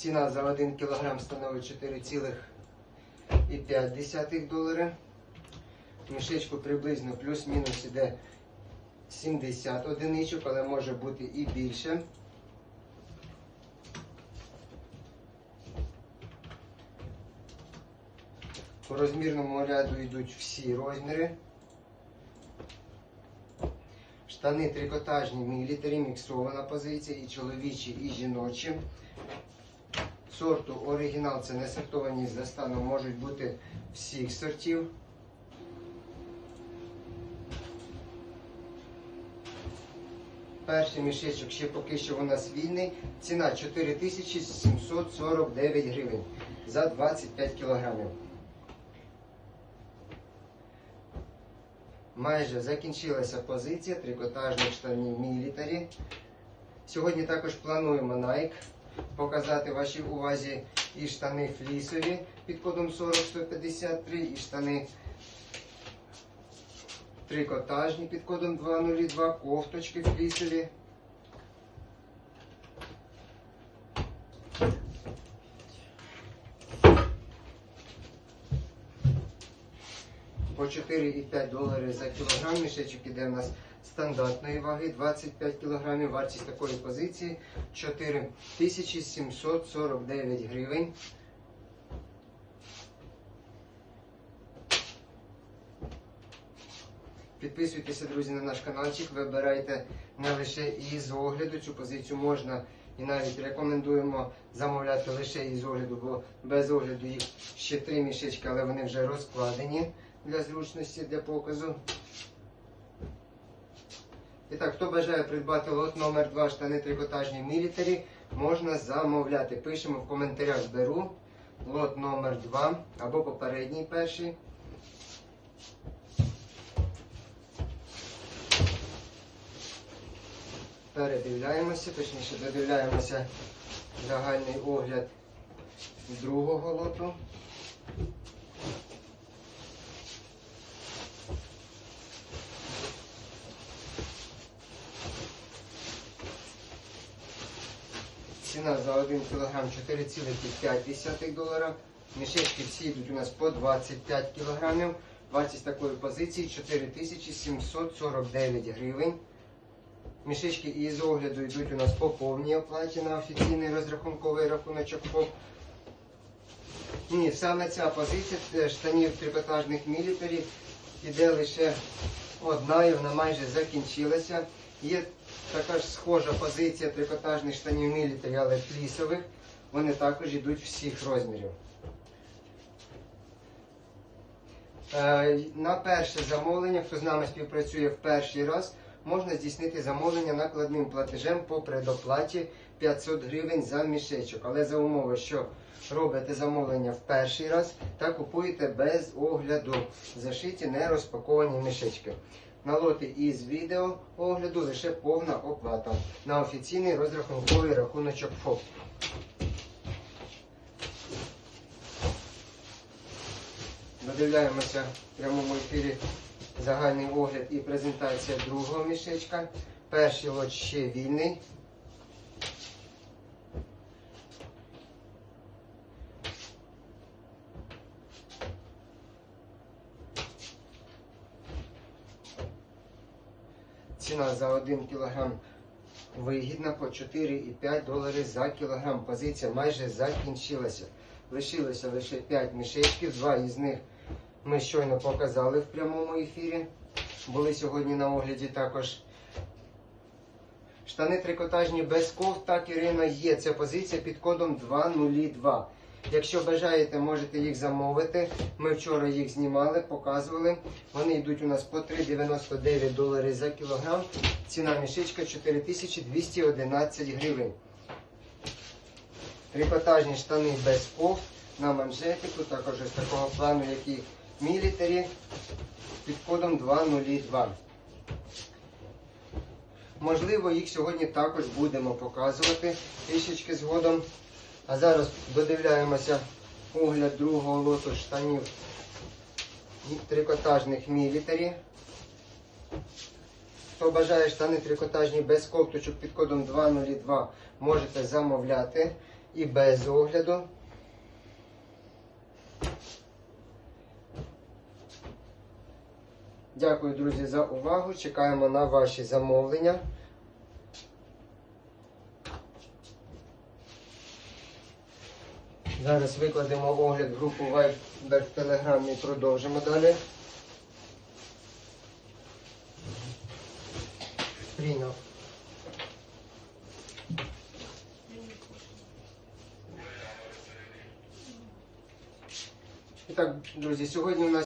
Ціна за 1 кг становить 4,5 долари. Мішечку приблизно плюс-мінус іде 70 одиничок, але може бути і більше. По розмірному ряду йдуть всі розміри. Штани трикотажні мілітарі, міксована позиція, і чоловічі, і жіночі. Сорту оригінал це не сортовані за станом, можуть бути всіх сортів. Перший мішечок ще поки що у нас вільний. Ціна 4749 гривень за 25 кілограмів. Майже закінчилася позиція трикотажних штанів мілітарі. Сьогодні також плануємо Nike показати вашій увазі і штани флісові під кодом 40153, і штани трикотажні під кодом 202, кофточки флісові. По 4,5 долари за кілограм. Мішечок іде у нас стандартної ваги 25 кг. Вартість такої позиції 4749 гривень. Підписуйтеся, друзі, на наш каналчик, вибирайте не лише із огляду. Цю позицію можна і навіть рекомендуємо замовляти лише із огляду, бо без огляду їх ще три мішечки, але вони вже розкладені для зручності для показу. І так, хто бажає придбати лот номер 2 штани трикотажні мілітарі, можна замовляти. Пишемо в коментарях беру лот номер 2 або попередній перший. Передивляємося, точніше додивляємося загальний огляд другого лоту. Ціна за 1 кг 4,5 долара. Мішечки всі йдуть у нас по 25 кг. Вартість такої позиції 4749 гривень. Мішечки із огляду йдуть у нас по повній оплаті на офіційний розрахунковий рахуночок ФОП. Ні, саме ця позиція штанів трикотажних мілітарів іде лише одна і вона майже закінчилася. Є така ж схожа позиція трикотажних штанів мілітарі, але флісових. Вони також йдуть всіх розмірів. Е, На перше замовлення, хто з нами співпрацює в перший раз, можна здійснити замовлення накладним платежем по предоплаті 500 гривень за мішечок. Але за умови, що робите замовлення в перший раз та купуєте без огляду зашиті не розпаковані мішечки. На лоти із відео огляду лише повна оплата на офіційний розрахунковий рахуночок ФОП. Додивляємося в прямому ефірі загальний огляд і презентація другого мішечка. Перший лот ще вільний. Ціна за 1 кг вигідна по 4,5 долари за кілограм. Позиція майже закінчилася. Лишилося лише 5 мішечків, два із них ми щойно показали в прямому ефірі. Були сьогодні на огляді також. Штани трикотажні без ков, так Ірина є. Це позиція під кодом 202. Якщо бажаєте, можете їх замовити. Ми вчора їх знімали, показували. Вони йдуть у нас по 3,99 долари за кілограм. Ціна мішечка 4211 гривень. Трикотажні штани без ков на манжетику, також з такого плану, як і мілітарі під кодом 202. Можливо, їх сьогодні також будемо показувати трішечки згодом. А зараз додивляємося огляд другого лоту штанів трикотажних мілітарі. Хто бажає штани трикотажні без ковточок під кодом 202, можете замовляти. і без огляду. Дякую, друзі, за увагу. Чекаємо на ваші замовлення. Зараз викладемо огляд групу Viber в Телеграмі і продовжимо далі. Прийняв. І так, друзі, сьогодні у нас